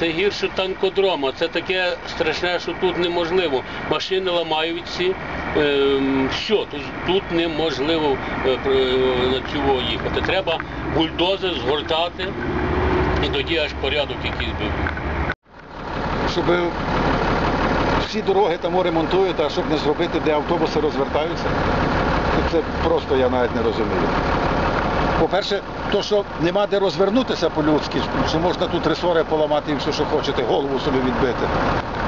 Це гірше танкодрома. Це таке страшне, що тут неможливо. Машини ламаються. Ем, Що? Тут, тут неможливо е, на цього їхати. Треба бульдозер згортати, і тоді аж порядок якийсь був. щоб всі дороги там ремонтують, а щоб не зробити, де автобуси розвертаються. Це просто я навіть не розумію. По-перше, то, що нема де розвернутися по-людськи, що можна тут ресори поламати і все, що хочете, голову собі відбити.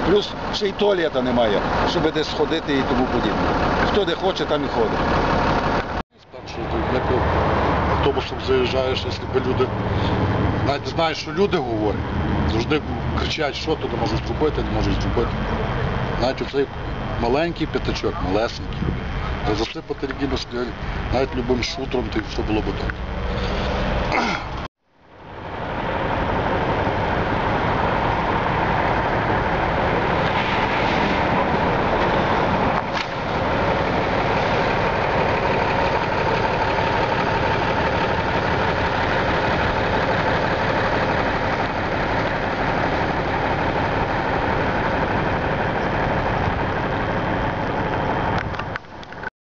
Плюс ще й туалета немає, щоб десь сходити і тому подібне. Хто де хоче, там і ходить. Там, що як автобусом заїжджаєш, якщо би люди навіть знаєш, що люди говорять, завжди кричать, що не можеш зробити, не можеш зробити. Навіть оцей маленький п'ятачок, малесенький, засипати рідину, навіть любим шутром, то все було б добре.